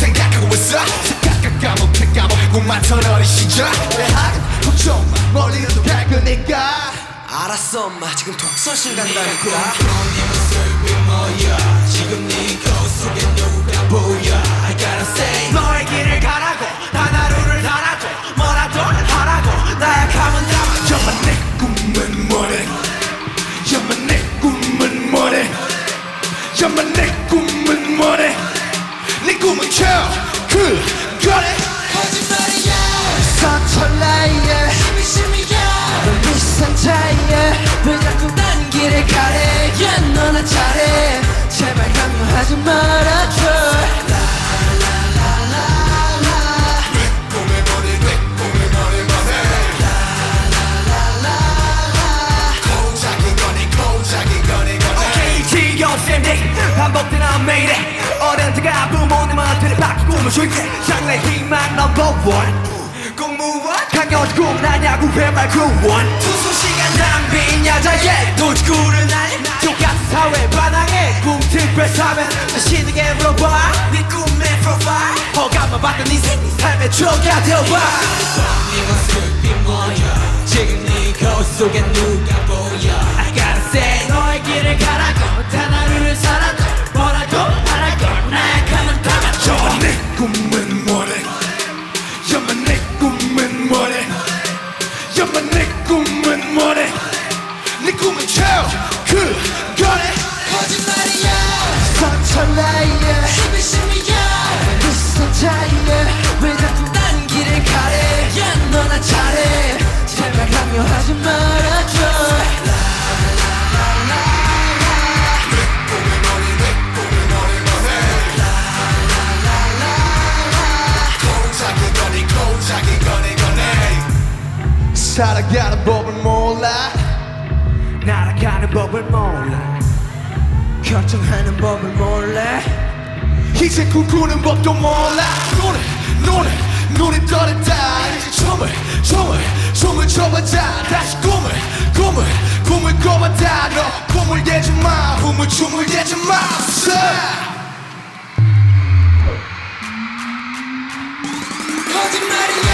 생각하고 있어. 생각가 까먹게 까먹고 많던 어린 시절 마 멀리라도 갈 거니까. 알았어 엄마. 지금 독서실 간다니까. 네 모습이 뭐야? 지금 네 거울 속에 누가 보여? I gotta say. 너의 길을 가라고 단 하루를 살아줘. 뭐라도 하라고. 나약하면 다 야만 내 꿈은 뭐래? 야만 내 꿈은 뭐래? 야만 내 꿈은 뭐래? 네 꿈은 그거래. 거짓말이야. 선철라 지겨운 쌤들 반복되는 매일에 어른들과 부모님한테 꿈을 줄게 장래 희망 넘버 원 공무원 강요한 꿈 나냐고 회말 구원 투수 시간 낭비냐 자예 도지구를 날려 똑같은 사회 반항에 꿈 특별 사면 네 생- 삶의 추억이 되어봐 네 모습이 뭐 하지 말아줘. 살아가는 법을 몰라. 날아가는 법을 몰라. 결정하는 법을 몰라. 이제 꿈꾸는 법도 몰라. 노래 노래 눈이 떠났다. 이제 춤을 춰봤다 다시 꿈을 꿈을 꿈을 꿔봤다. 너 꿈을 대지 마. 꿈을 춤을 대지 마. 거짓말이야